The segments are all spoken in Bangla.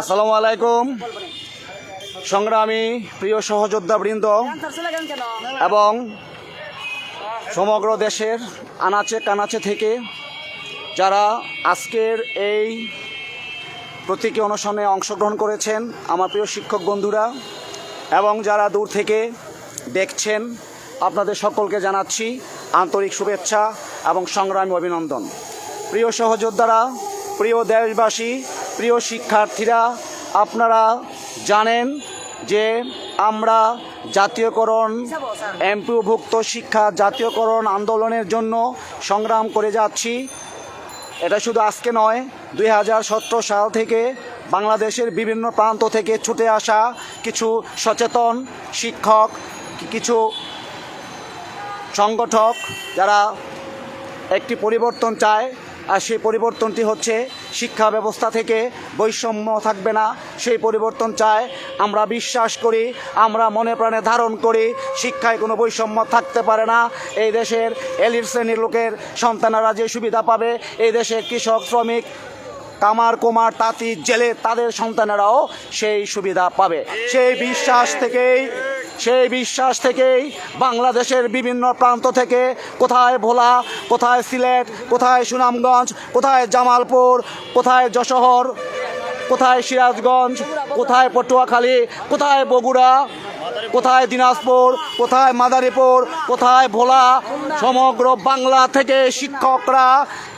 আসসালামু আলাইকুম। সংগ্রামী প্রিয় সহযোদ্ধাবৃন্দ এবং সমগ্র দেশের আনাচে কানাচে থেকে যারা আজকের এই প্রতীকী অনুষ্ঠানে অংশগ্রহণ করেছেন আমার প্রিয় শিক্ষক বন্ধুরা এবং যারা দূর থেকে দেখছেন, আপনাদের সকলকে জানাচ্ছি আন্তরিক শুভেচ্ছা এবং সংগ্রামী অভিনন্দন। প্রিয় সহযোদ্ধারা, প্রিয় দেশবাসী প্রিয় শিক্ষার্থীরা, আপনারা জানেন যে আমরা জাতীয়করণ, এমপিওভুক্ত শিক্ষা, জাতীয়করণ আন্দোলনের জন্য সংগ্রাম করে যাচ্ছি। এটা শুধু আজকে নয়, দুই সাল থেকে বাংলাদেশের বিভিন্ন প্রান্ত থেকে ছুটে আসা কিছু সচেতন শিক্ষক, কিছু সংগঠক, যারা একটি পরিবর্তন চায় আর সেই পরিবর্তনটি হচ্ছে শিক্ষা ব্যবস্থা থেকে বৈষম্য থাকবে না। সেই পরিবর্তন চায় আমরা বিশ্বাস করি, আমরা মনে প্রাণে ধারণ করি, শিক্ষায় কোনো বৈষম্য থাকতে পারে না। এই দেশের এলিট শ্রেণির লোকের সন্তানেরা যে সুবিধা পাবে, এই দেশের কৃষক, শ্রমিক, কামার, কুমার, তাঁতি, জেলে তাদের সন্তানেরাও সেই সুবিধা পাবে। সেই বিশ্বাস থেকেই সেই বিশ্বাস থেকেই বাংলাদেশের বিভিন্ন প্রান্ত থেকে কোথায় ভোলা, কোথায় সিলেট, কোথায় সুনামগঞ্জ, কোথায় জামালপুর, কোথায় যশোহর, কোথায় সিরাজগঞ্জ, কোথায় পটুয়াখালী, কোথায় বগুড়া, কোথায় দিনাজপুর, কোথায় মাদারীপুর, কোথায় ভোলা। সমগ্র বাংলা থেকে শিক্ষকরা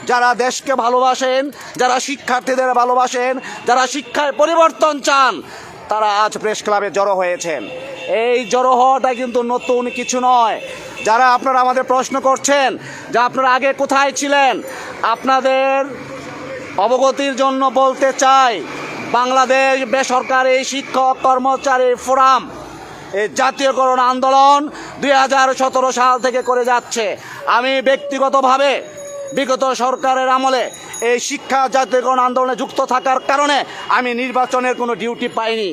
যারা দেশকে ভালোবাসেন, যারা শিক্ষার্থীদের ভালোবাসেন, যারা শিক্ষায় পরিবর্তন চান তারা আজ প্রেস ক্লাবে জড়ো হয়েছেন। এই জড়ো হওয়াটা কিন্তু নতুন কিছু নয়। যারা আপনারা আমাদের প্রশ্ন করছেন যে আপনারা আগে কোথায় ছিলেন, আপনাদের অবগতির জন্য বলতে চাই, বাংলাদেশ বেসরকারি শিক্ষক কর্মচারী ফোরাম এই জাতীয়করণ আন্দোলন দুই হাজার সতেরো সাল থেকে করে যাচ্ছে। আমি ব্যক্তিগতভাবে বিগত সরকারের আমলে এই শিক্ষা জাতীয়করণ আন্দোলনে যুক্ত থাকার কারণে আমি নির্বাচনের কোনো ডিউটি পাইনি।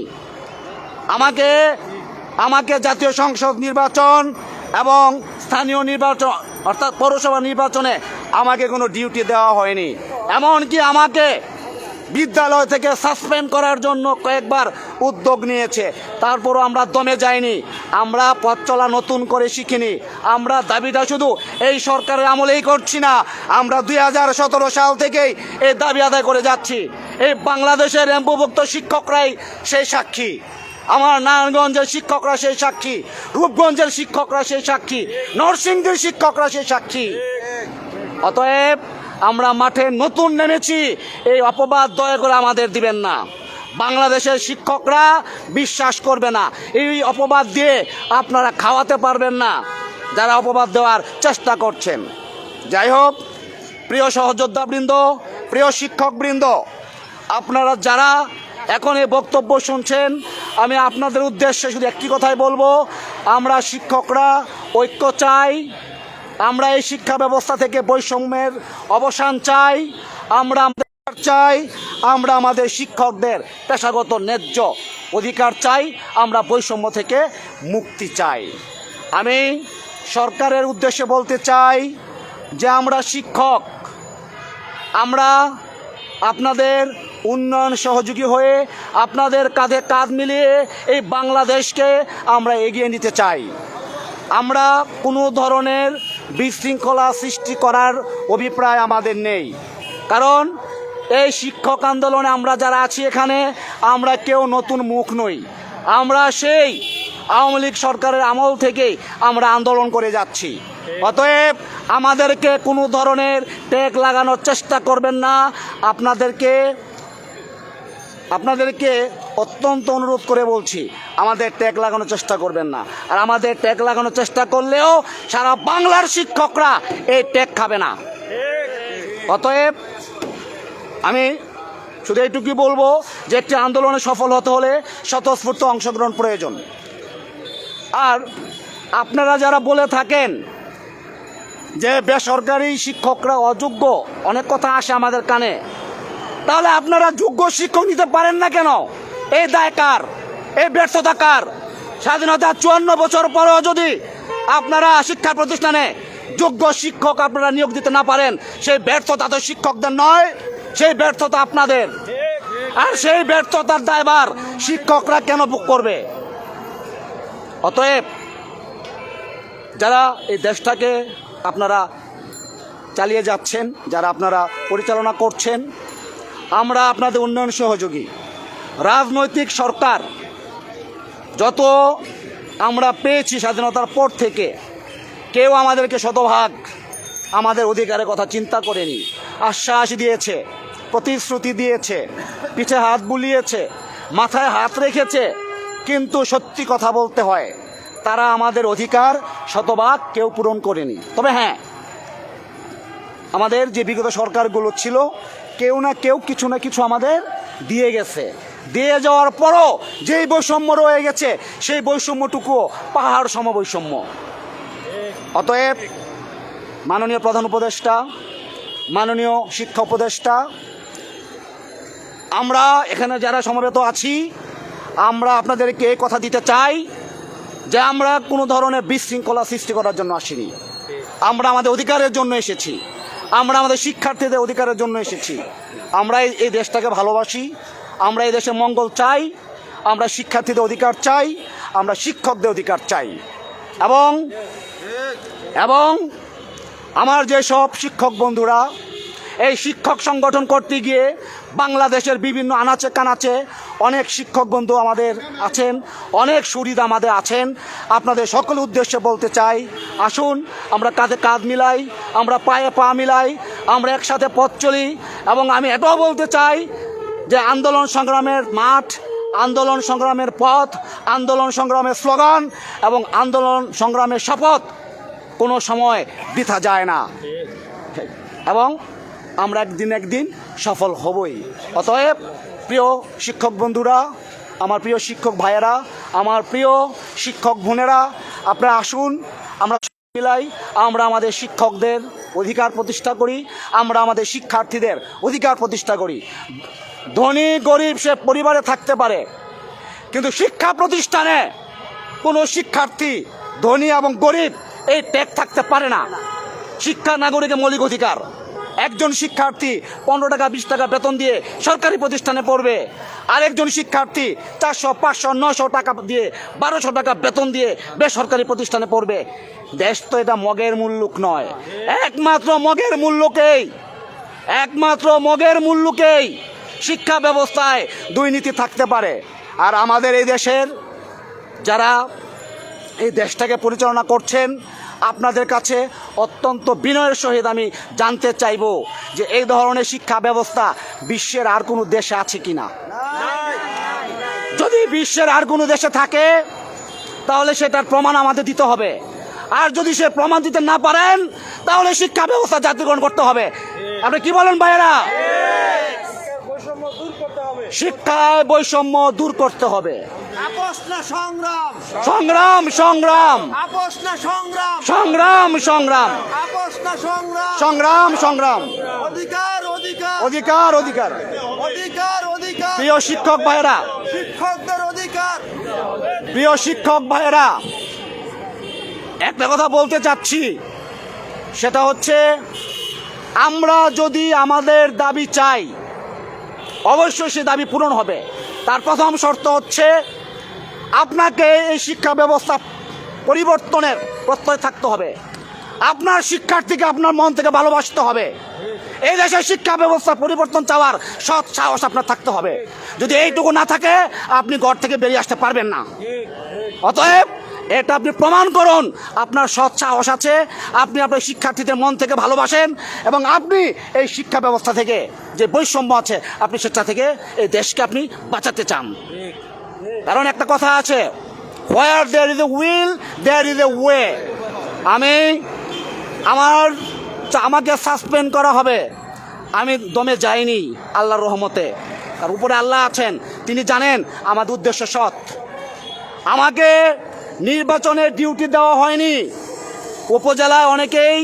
আমাকে আমাকে জাতীয় সংসদ নির্বাচন এবং স্থানীয় নির্বাচন, অর্থাৎ পৌরসভা নির্বাচনে আমাকে কোনো ডিউটি দেওয়া হয়নি। এমনকি আমাকে বিদ্যালয় থেকে সাসপেন্ড করার জন্য কয়েকবার উদ্যোগ নিয়েছে। তারপরও আমরা দমে যাইনি। আমরা পথ চলা নতুন করে শিখিনি। আমরা দাবিটা শুধু এই সরকারের আমলেই করছি না। আমরা দুই হাজার সতেরো সাল থেকেই এই দাবি আদায় করে যাচ্ছি। এই বাংলাদেশের এম্বুভুক্ত শিক্ষকরাই সেই সাক্ষী। আমার নারায়ণগঞ্জের শিক্ষকরা সেই সাক্ষী। রূপগঞ্জের শিক্ষকরা সেই সাক্ষী। নরসিংদীর শিক্ষকরা সেই সাক্ষী। অতএব আমরা মাঠে নতুন নেমেছি। এই অপবাদ দয়া করে আমাদের দিবেন না। বাংলাদেশের শিক্ষকরা বিশ্বাস করবে না। এই অপবাদ দিয়ে আপনারা খাওয়াতে পারবেন না। যারা অপবাদ দেওয়ার চেষ্টা করছেন। যাই হোক, প্রিয় সহযোদ্ধাবৃন্দ, প্রিয় শিক্ষকবৃন্দ, আপনারা যারা এখন এই বক্তব্য শুনছেন, আমি আপনাদের উদ্দেশ্যে শুধু একটি কথাই বলব। আমরা শিক্ষকরা ঐক্য চাই। আমরা এই শিক্ষা ব্যবস্থা থেকে বৈষম্যের অবসান চাই, আমরা আমাদের চাই, আমরা আমাদের শিক্ষকদের পেশাগত ন্যায্য অধিকার চাই, আমরা বৈষম্য থেকে মুক্তি চাই। আমি সরকারের উদ্দেশ্যে বলতে চাই যে আমরা শিক্ষক, আমরা আপনাদের উন্নয়ন সহযোগী হয়ে আপনাদের কাঁধে কাঁধ মিলিয়ে এই বাংলাদেশকে আমরা এগিয়ে নিতে চাই। আমরা কোনো ধরনের বিশৃঙ্খলা সৃষ্টি করার অভিপ্রায় আমাদের নেই। কারণ এই শিক্ষক আন্দোলনে আমরা যারা আছি এখানে, আমরা কেউ নতুন মুখ নই। আমরা সেই আওয়ামী লীগ সরকারের আমল থেকে আমরা আন্দোলন করে যাচ্ছি। অতএব আমাদেরকে কোনো ধরনের ট্যাগ লাগানোর চেষ্টা করবেন না। আপনাদেরকে আপনাদেরকে অত্যন্ত অনুরোধ করে বলছি, আমাদের ট্যাগ লাগানোর চেষ্টা করবেন না। আর আমাদের ট্যাগ লাগানোর চেষ্টা করলেও সারা বাংলার শিক্ষকরা এই ট্যাগ খাবে না। অতএব, আমি শুধু এইটুকুই বলব যে, একটি আন্দোলনে সফল হতে হলে স্বতঃস্ফূর্ত অংশগ্রহণ প্রয়োজন। আর আপনারা যারা বলে থাকেন যে, বেসরকারি শিক্ষকরা অযোগ্য, অনেক কথা আসে আমাদের কানে। তাহলে আপনারা যোগ্য শিক্ষক নিতে পারেন না কেন? এই দায় কার? এই ব্যর্থতা কার? স্বাধীনতা চুয়ান্ন বছর পরেও যদি আপনারা শিক্ষা প্রতিষ্ঠানে যোগ্য শিক্ষক আপনারা নিয়োগ দিতে না পারেন, সেই ব্যর্থতা তো শিক্ষকদের নয়, সেই ব্যর্থতা আপনাদের। আর সেই ব্যর্থতার দায়ভার শিক্ষকরা কেন বুক করবে? অতএব যারা এই দেশটাকে আপনারা চালিয়ে যাচ্ছেন, যারা আপনারা পরিচালনা করছেন আমরা আপনাদের উন্নয়ন সহযোগী। রাজনৈতিক সরকার, যত আমরা পেয়েছি স্বাধীনতার পর থেকে, কেউ আমাদেরকে শতভাগ আমাদের অধিকারের কথা চিন্তা করেনি। আশ্বাস দিয়েছে, প্রতিশ্রুতি দিয়েছে, পিঠে হাত বুলিয়েছে, মাথায় হাত রেখেছে, কিন্তু সত্যি কথা বলতে হয়, তারা আমাদের অধিকার শতভাগ কেউ পূরণ করেনি। তবে হ্যাঁ আমাদের যে বিগত সরকারগুলো ছিল কেউ না কেউ কিছু না কিছু আমাদের দিয়ে গেছে। দিয়ে যাওয়ার পরও যেই বৈষম্য রয়ে গেছে, সেই বৈষম্যটুকুও পাহাড় সম বৈষম্য অতএব মাননীয় প্রধান উপদেষ্টা, মাননীয় শিক্ষা উপদেষ্টা, আমরা এখানে যারা সমবেত আছি, আমরা আপনাদেরকে এই কথা দিতে চাই যে আমরা কোনো ধরনের বিশৃঙ্খলা সৃষ্টি করার জন্য আসিনি। আমরা আমাদের অধিকারের জন্য এসেছি। আমরা আমাদের শিক্ষার্থীদের অধিকারের জন্য এসেছি। আমরা এই- দেশটাকে ভালোবাসি। আমরা এই দেশের মঙ্গল চাই। আমরা শিক্ষার্থীদের অধিকার চাই। আমরা শিক্ষকদের অধিকার চাই। এবং এবং আমার যে সব শিক্ষক বন্ধুরা এই শিক্ষক সংগঠন করতে গিয়ে বাংলাদেশের বিভিন্ন আনাচে কানাচে অনেক শিক্ষক বন্ধু আমাদের আছেন, অনেক সুরিদ আমাদের আছেন। আপনাদের সকল উদ্দেশ্যে বলতে চাই, আসুন, আমরা কাঁধে কাঁধ মিলাই, আমরা পায়ে পা মিলাই, আমরা একসাথে পথ চলি এবং আমি এটাও বলতে চাই যে আন্দোলন সংগ্রামের মাঠ, আন্দোলন সংগ্রামের পথ, আন্দোলন সংগ্রামের স্লোগান এবং আন্দোলন সংগ্রামের শপথ কোনো সময় বৃথা যায় না। এবং আমরা একদিন একদিন সফল হবই। অতএব, প্রিয় শিক্ষক বন্ধুরা, আমার প্রিয় শিক্ষক ভাইয়েরা, আমার প্রিয় শিক্ষক বোনেরা, আপনারা আসুন, আমরা মিলাই আমরা আমাদের শিক্ষকদের অধিকার প্রতিষ্ঠা করি, আমরা আমাদের শিক্ষার্থীদের অধিকার প্রতিষ্ঠা করি। ধনী, গরিব সে পরিবারে থাকতে পারে, কিন্তু শিক্ষা প্রতিষ্ঠানে কোনো শিক্ষার্থী ধনী এবং গরিব এই ট্যাগ থাকতে পারে না। শিক্ষা নাগরিকের মৌলিক অধিকার। একজন শিক্ষার্থী পনেরো টাকা, বিশ টাকা বেতন দিয়ে সরকারি প্রতিষ্ঠানে পড়বে। আরেকজন শিক্ষার্থী চারশো, পাঁচশো নশো টাকা দিয়ে, বারোশো টাকা বেতন দিয়ে বেসরকারি প্রতিষ্ঠানে পড়বে। দেশ তো এটা মগের মূল্যক নয়। একমাত্র মগের মূল্যকেই একমাত্র মগের মূল্যকেই শিক্ষা ব্যবস্থায় দুর্নীতি থাকতে পারে। আর আমাদের এই দেশের যারা এই দেশটাকে পরিচালনা করছেন আপনাদের কাছে অত্যন্ত বিনয়ের সহিত আমি জানতে চাইব যে এই ধরনের শিক্ষা ব্যবস্থা বিশ্বের আর কোনো দেশে আছে কি না যদি বিশ্বের আর কোনো দেশে থাকে তাহলে সেটার প্রমাণ আমাদের দিতে হবে। আর যদি সে প্রমাণ দিতে না পারেন তাহলে শিক্ষা ব্যবস্থা জাতীয়করণ করতে হবে। আপনি কি বলেন ভাইয়েরা? শিক্ষায় বৈষম্য দূর করতে হবে। সংগ্রাম। সংগ্রাম সংগ্রাম। সংগ্রাম। সংগ্রাম সংগ্রাম। সংগ্রাম। সংগ্রাম সংগ্রাম। অধিকার অধিকার। অধিকার অধিকার। অধিকার অধিকার। প্রিয় শিক্ষক ভাইয়েরা। শিক্ষকদের অধিকার। প্রিয় শিক্ষক ভাইয়েরা একটা কথা বলতে চাচ্ছি। সেটা হচ্ছে আমরা যদি আমাদের দাবি চাই অবশ্যই সে দাবি পূরণ হবে। তার প্রথম শর্ত হচ্ছে আপনাকে এই শিক্ষা ব্যবস্থা পরিবর্তনের প্রত্যয় থাকতে হবে। আপনার শিক্ষার্থীকে আপনার মন থেকে ভালোবাসতে হবে। এই দেশের শিক্ষা ব্যবস্থা পরিবর্তন চাওয়ার সৎ সাহস আপনার থাকতে হবে। যদি এইটুকু না থাকে, আপনি ঘর থেকে বেরিয়ে আসতে পারবেন না। অতএব, এটা আপনি প্রমাণ করুন, আপনার সৎ সাহস আছে, আপনি আপনার শিক্ষার্থীদের মন থেকে ভালোবাসেন, এবং আপনি এই শিক্ষা ব্যবস্থা থেকে যে বৈষম্য আছে, আপনি সেটা থেকে এই দেশকে আপনি বাঁচাতে চান। কারণ একটা কথা আছে where there is a will there is a way আমি আমার আমাকে সাসপেন্ড করা হবে। আমি দমে যাইনি আল্লাহর রহমতে। তার উপরে আল্লাহ আছেন, তিনি জানেন আমাদের উদ্দেশ্য সৎ। আমাকে নির্বাচনের ডিউটি দেওয়া হয়নি। উপজেলায় অনেকেই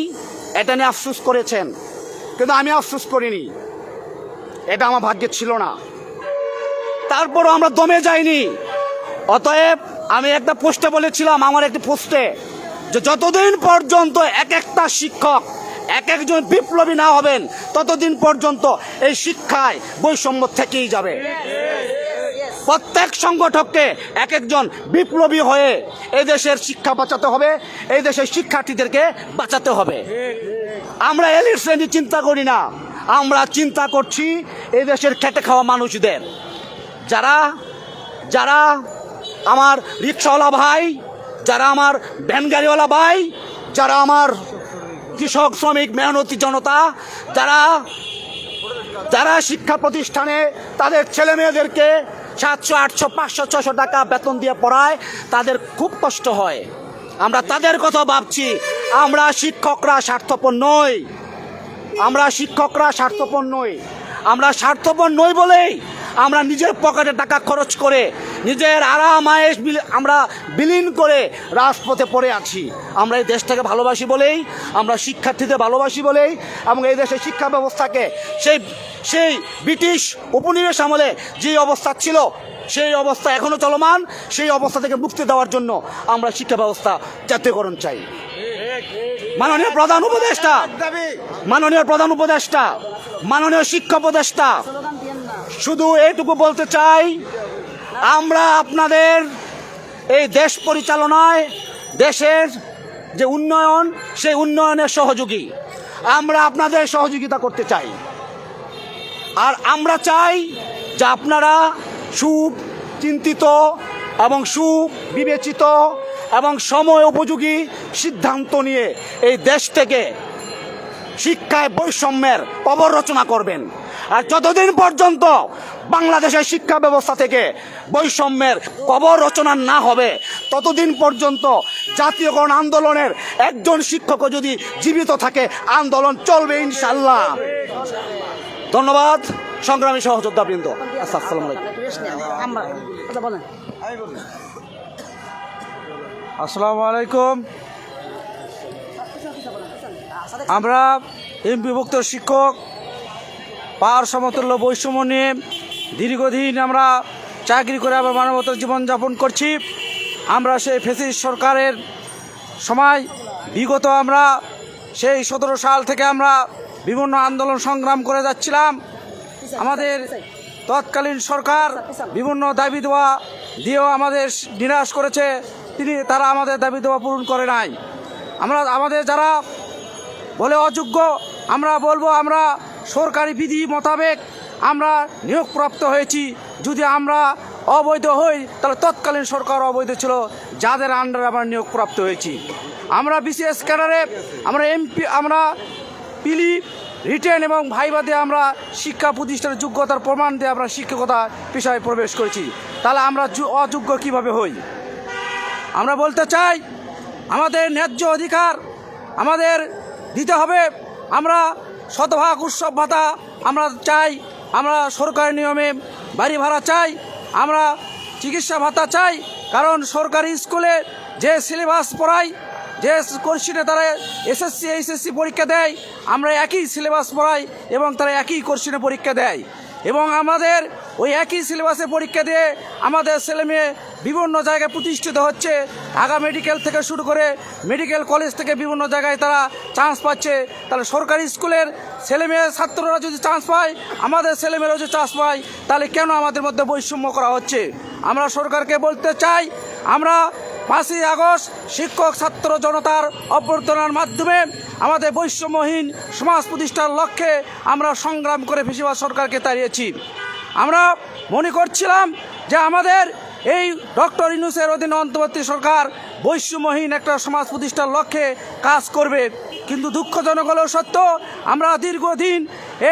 এটা নিয়ে আফসুস করেছেন, কিন্তু আমি আফসুস করিনি। এটা আমার ভাগ্যে ছিল না। তারপরও আমরা দমে যাইনি। অতএব আমি একটা পোস্টে বলেছিলাম, আমার একটি পোস্টে, যে যতদিন পর্যন্ত এক একটা শিক্ষক এক একজন বিপ্লবী না হবেন, ততদিন পর্যন্ত এই শিক্ষায় বৈষম্য থেকেই যাবে। প্রত্যেক সংগঠককে এক একজন বিপ্লবী হয়ে এই দেশের শিক্ষা বাঁচাতে হবে, এই দেশের শিক্ষার্থীদেরকে বাঁচাতে হবে। আমরা এলিট শ্রেণি চিন্তা করি না, আমরা চিন্তা করছি এই দেশের খেটে খাওয়া মানুষদের। যারা যারা আমার রিক্সাওয়ালা ভাই, যারা আমার ভ্যান গাড়িওয়ালা ভাই, যারা আমার কৃষক, শ্রমিক, মেহনতি জনতা, যারা যারা শিক্ষা প্রতিষ্ঠানে তাদের ছেলে মেয়েদেরকে সাতশো, আটশো, পাঁচশো ছশো টাকা বেতন দিয়ে পড়ায়, তাদের খুব কষ্ট হয়। আমরা তাদের কথা ভাবছি, আমরা শিক্ষকরা স্বার্থপর নই। আমরা শিক্ষকরা স্বার্থপর নই। আমরা স্বার্থপর নই বলেই আমরা নিজের পকেটে টাকা খরচ করে, নিজের আরাম আয়েস আমরা বিলীন করে রাজপথে পড়ে আছি। আমরা এই দেশটাকে ভালোবাসি বলেই, আমরা শিক্ষার্থীদের ভালোবাসি বলেই, এবং এই দেশের শিক্ষা ব্যবস্থাকে সেই সেই ব্রিটিশ উপনিবেশ আমলে যে অবস্থা ছিল, সেই অবস্থা এখনও চলমান, সেই অবস্থা থেকে মুক্তি দেওয়ার জন্য আমরা শিক্ষা ব্যবস্থা জাতীয়করণ চাই। মাননীয় প্রধান উপদেষ্টা, মাননীয় প্রধান উপদেষ্টা, মাননীয় শিক্ষা উপদেষ্টা শুধু এইটুকু বলতে চাই, আমরা আপনাদের এই দেশ পরিচালনায় দেশের যে উন্নয়ন, সেই উন্নয়নের সহযোগী। আমরা আপনাদের সহযোগিতা করতে চাই। আর আমরা চাই যে আপনারা সুচিন্তিত এবং সুবিবেচিত এবং সময় উপযোগী সিদ্ধান্ত নিয়ে এই দেশ থেকে শিক্ষায় বৈষম্যের কবর রচনা করবেন। আর যতদিন পর্যন্ত বাংলাদেশের শিক্ষা ব্যবস্থা থেকে বৈষম্যের কবর রচনা না হবে, ততদিন পর্যন্ত জাতীয়করণ আন্দোলনের একজন শিক্ষকও যদি জীবিত থাকে, আন্দোলন চলবে ইনশাল্লাহ ধন্যবাদ, সংগ্রামী সহযোদ্ধা বৃন্দ আসসালামু আলাইকুম। আসসালামু আলাইকুম। আমরা এমপিভুক্ত শিক্ষক পাওয়ার সমতুল্য বৈষম্য নিয়ে দীর্ঘদিন আমরা চাকরি করে আবার মানবতার জীবনযাপন করছি। আমরা সেই ফেসিস সরকারের সময়, বিগত আমরা সেই সতেরো সাল থেকে আমরা বিভিন্ন আন্দোলন সংগ্রাম করে যাচ্ছিলাম। আমাদের তৎকালীন সরকার বিভিন্ন দাবি দেওয়া দিয়েও আমাদের নিরাশ করেছে। তিনি, তারা আমাদের দাবি দেওয়া পূরণ করে নাই। আমরা, আমাদের যারা বলে অযোগ্য, আমরা বলব আমরা সরকারি বিধি মোতাবেক আমরা নিয়োগপ্রাপ্ত হয়েছি। যদি আমরা অবৈধ হই, তাহলে তৎকালীন সরকার অবৈধ ছিল, যাদের আন্ডারে আমরা নিয়োগপ্রাপ্ত হয়েছি। আমরা বিসিএস ক্যাডারে আমরা এমপি আমরা পিলি রিটেন এবং ভাইবা দিয়ে আমরা শিক্ষা প্রতিষ্ঠানের যোগ্যতার প্রমাণ দিয়ে আমরা শিক্ষকতা পেশায় প্রবেশ করেছি। তাহলে আমরা অযোগ্য কীভাবে হই? আমরা বলতে চাই, আমাদের ন্যায্য অধিকার আমাদের দিতে হবে। আমরা শতভাগ উৎসব ভাতা আমরা চাই, আমরা সরকারি নিয়মে বাড়ি ভাড়া চাই, আমরা চিকিৎসা ভাতা চাই, কারণ সরকারি স্কুলে যে সিলেবাস পড়ায় যে কোর্সিনে তারা এসএসসি, এইচএসসি পরীক্ষা দেয়, আমরা একই সিলেবাস পড়াই এবং তারা একই কোর্সিনে পরীক্ষা দেয়। এবং আমাদের ওই একই সিলেবাসে পরীক্ষা দিয়ে আমাদের ছেলেমেয়ে বিভিন্ন জায়গায় প্রতিষ্ঠিত হচ্ছে। ঢাকা মেডিকেল থেকে শুরু করে মেডিকেল কলেজ থেকে বিভিন্ন জায়গায় তারা চান্স পাচ্ছে। তাহলে সরকারি স্কুলের ছেলেমেয়ে ছাত্ররা যদি চান্স পায়, আমাদের ছেলেমেয়েরাও যদি চান্স পায়, তাহলে কেন আমাদের মধ্যে বৈষম্য করা হচ্ছে? আমরা সরকারকে বলতে চাই, আমরা পাঁচই আগস্ট শিক্ষক ছাত্র জনতার অভ্যর্থনার মাধ্যমে আমাদের বৈষম্যহীন সমাজ প্রতিষ্ঠার লক্ষ্যে আমরা সংগ্রাম করে ফেসিবাদ সরকারকে তাড়িয়েছি। আমরা মনে করছিলাম যে আমাদের এই ডক্টর ইনুসের অধীনে অন্তর্বর্তী সরকার বৈষম্যহীন একটা সমাজ প্রতিষ্ঠার লক্ষ্যে কাজ করবে। কিন্তু দুঃখজনক হলেও সত্য, আমরা দীর্ঘদিন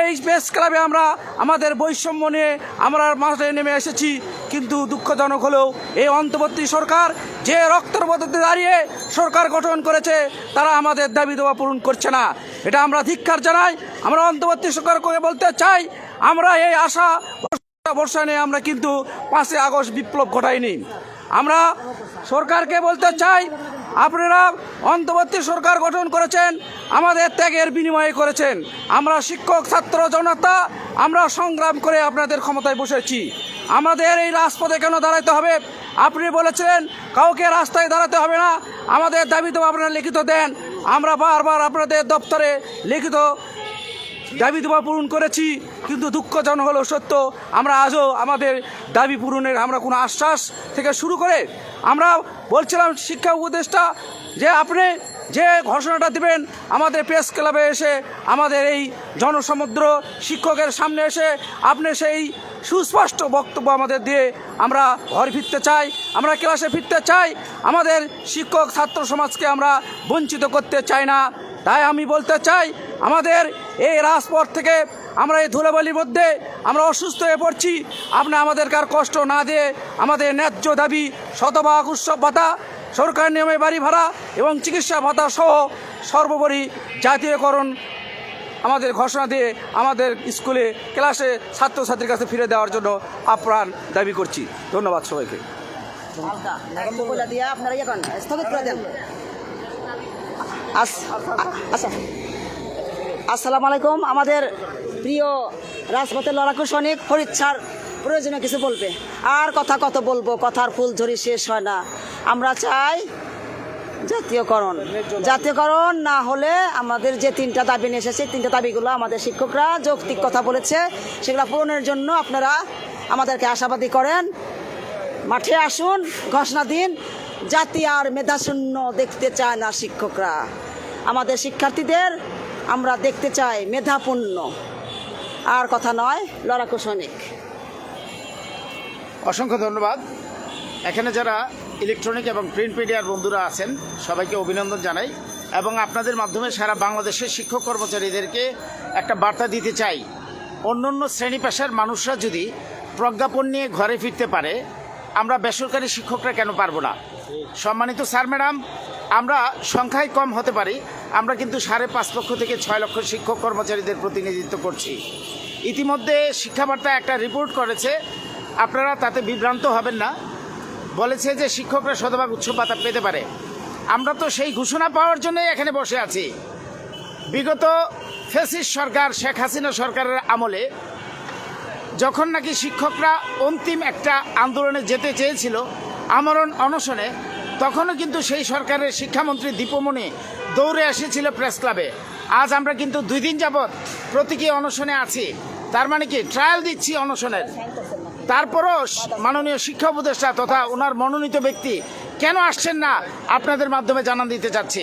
এই প্রেস ক্লাবে আমরা আমাদের বৈষম্য নিয়ে আমরা মাঠে নেমে এসেছি। কিন্তু দুঃখজনক হলেও এই অন্তর্বর্তী সরকার যে রক্তের পদ্ধতি দাঁড়িয়ে সরকার গঠন করেছে, তারা আমাদের দাবি দেওয়া পূরণ করছে না। এটা আমরা ধিক্ষার জানাই। আমরা অন্তর্বর্তী সরকারকে বলতে চাই, আমরা এই আশা বর্ষা নিয়ে আমরা কিন্তু পাঁচই আগস্ট বিপ্লব ঘটাইনি। আমরা সরকারকে বলতে চাই, আপনারা অন্তর্বর্তী সরকার গঠন করেছেন, আমাদের ত্যাগের বিনিময়ে করেছেন। আমরা শিক্ষক, ছাত্র, জনতা, আমরা সংগ্রাম করে আপনাদের ক্ষমতায় বসেছি। আমাদের এই রাজপথে কেন দাঁড়াতে হবে? আপনি বলেছিলেন, কাউকে রাস্তায় দাঁড়াতে হবে না। আমাদের দাবি তো আপনারা লিখিত দেন। আমরা বারবার আপনাদের দপ্তরে লিখিত দাবি দেওয়া পূরণ করেছি, কিন্তু দুঃখজনক হলো সত্য, আমরা আজও আমাদের দাবি পূরণের আমরা কোনো আশ্বাস থেকে শুরু করে আমরা বলছিলাম শিক্ষা উপদেষ্টা যে আপনি যে ঘোষণাটা দিবেন, আমাদের প্রেস ক্লাবে এসে আমাদের এই জনসমুদ্র শিক্ষকের সামনে এসে আপনি সেই সুস্পষ্ট বক্তব্য আমাদের দিয়ে আমরা ঘর ফিরতে চাই, আমরা ক্লাসে ফিরতে চাই, আমাদের শিক্ষক ছাত্র সমাজকে আমরা বঞ্চিত করতে চাই না। তাই আমি বলতে চাই, আমাদের এই রাজপথ থেকে আমরা এই ধুলাবালির মধ্যে আমরা অসুস্থ হয়ে পড়ছি। আপনি আমাদের কার কষ্ট না দিয়ে আমাদের ন্যায্য দাবি, শতভাগ উৎসব ভাতা, সরকার নিয়মে বাড়ি ভাড়া এবং চিকিৎসা ভাতা সহ সর্বোপরি জাতীয়করণ আমাদের ঘোষণা দিয়ে আমাদের স্কুলে ক্লাসে ছাত্রছাত্রীর কাছে ফিরে দেওয়ার জন্য আপ্রাণ দাবি করছি। ধন্যবাদ সবাইকে। আপনারা ইয়ে আচ্ছা। আসসালামু আলাইকুম। আমাদের প্রিয় রাজপথের লড়াকু সৈনিক স্যার, প্রয়োজনে কিছু বলবে? আর কথা কত বলব? কথার ফুল ঝরি শেষ হয় না। আমরা চাই জাতীয়করণ। জাতীয়করণ না হলে আমাদের যে তিনটা দাবি নিয়ে এসেছে, তিনটা দাবিগুলো আমাদের শিক্ষকরা যৌক্তিক কথা বলেছে। সেগুলো পূরণের জন্য আপনারা আমাদেরকে আশাবাদী করেন। মাঠে আসুন, ঘোষণা দিন। জাতি আর মেধাশূন্য দেখতে চায় না শিক্ষকরা। আমাদের শিক্ষার্থীদের আমরা দেখতে চাই মেধাপূর্ণ। আর কথা নয়, লড়াকু সৈনিক। অসংখ্য ধন্যবাদ। এখানে যারা ইলেকট্রনিক এবং প্রিন্ট মিডিয়ার বন্ধুরা আছেন, সবাইকে অভিনন্দন জানাই। এবং আপনাদের মাধ্যমে সারা বাংলাদেশের শিক্ষক কর্মচারীদেরকে একটা বার্তা দিতে চাই। অন্য অন্য শ্রেণি পেশার মানুষরা যদি প্রজ্ঞাপন নিয়ে ঘরে ফিরতে পারে, আমরা বেসরকারি শিক্ষকরা কেন পারব না? সম্মানিত স্যার, ম্যাডাম, আমরা সংখ্যায় কম হতে পারি। আমরা কিন্তু সাড়ে পাঁচ লক্ষ থেকে ছয় লক্ষ শিক্ষক কর্মচারীদের প্রতিনিধিত্ব করছি। ইতিমধ্যে শিক্ষাবার্তা একটা রিপোর্ট করেছে। আপনারা তাতে বিভ্রান্ত হবেন না। বলেছে যে শিক্ষকরা শতভাগ উৎসব ভাতা পেতে পারে। আমরা তো সেই ঘোষণা পাওয়ার জন্যই এখানে বসে আছি। বিগত ফেসিস সরকার, শেখ হাসিনা সরকারের আমলে যখন নাকি শিক্ষকরা অন্তিম একটা আন্দোলনে যেতে চেয়েছিল আমরণ অনশনে, তখনও কিন্তু সেই সরকারের শিক্ষামন্ত্রী দীপমণি দৌড়ে এসেছিল প্রেস ক্লাবে। আজ আমরা কিন্তু দুই দিন যাবৎ প্রতীকী অনশনে আছি। তার মানে কি ট্রায়াল দিচ্ছি অনশনের। তারপরও মাননীয় শিক্ষা উপদেষ্টা তথা ওনার মনোনীত ব্যক্তি কেন আসছেন না, আপনাদের মাধ্যমে জানান দিতে চাচ্ছি।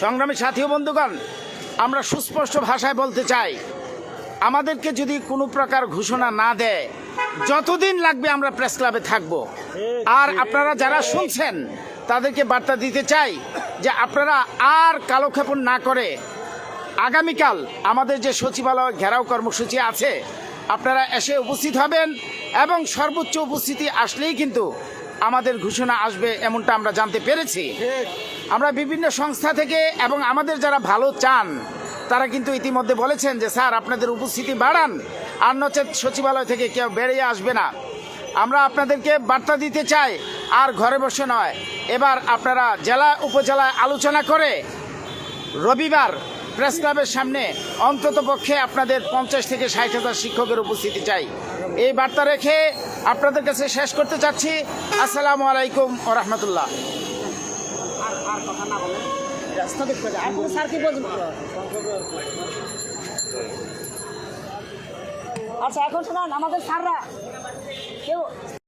সংগ্রামী সাথী বন্ধুগণ, আমরা সুস্পষ্ট ভাষায় বলতে চাই, আমাদেরকে যদি কোনো প্রকার ঘোষণা না দেয়, যতদিন লাগবে আমরা প্রেস ক্লাবে থাকব। আর আপনারা যারা শুনছেন, তাদেরকে বার্তা দিতে চাই যে আপনারা আর কালক্ষেপণ না করে আগামীকাল আমাদের যে সচিবালয় ঘেরাও কর্মসূচি আছে, আপনারা এসে উপস্থিত হবেন এবং সর্বোচ্চ উপস্থিতি আসলেই কিন্তু আমাদের ঘোষণা আসবে এমনটা আমরা জানতে পেরেছি। আমরা বিভিন্ন সংস্থা থেকে এবং আমাদের যারা ভালো চান, তারা কিন্তু ইতিমধ্যে বলেছেন যে, স্যার, আপনাদের উপস্থিতি বাড়ান। আর নচেত সচিবালয় থেকে কেউ বেরিয়ে আসবে না। আমরা আপনাদেরকে বার্তা দিতে চাই, আর ঘরে বসে নয়। এবার আপনারা জেলা, উপজেলায় আলোচনা করে রবিবার প্রেস ক্লাবের সামনে অন্তত পক্ষে আপনাদের পঞ্চাশ থেকে ষাট হাজার শিক্ষকের উপস্থিতি চাই। এই বার্তা রেখে আপনাদের কাছে শেষ করতে চাচ্ছি। আসসালামু আলাইকুম ও রহমতুল্লাহ। আচ্ছা এখন শোনান, আমাদের স্যাররা কেউ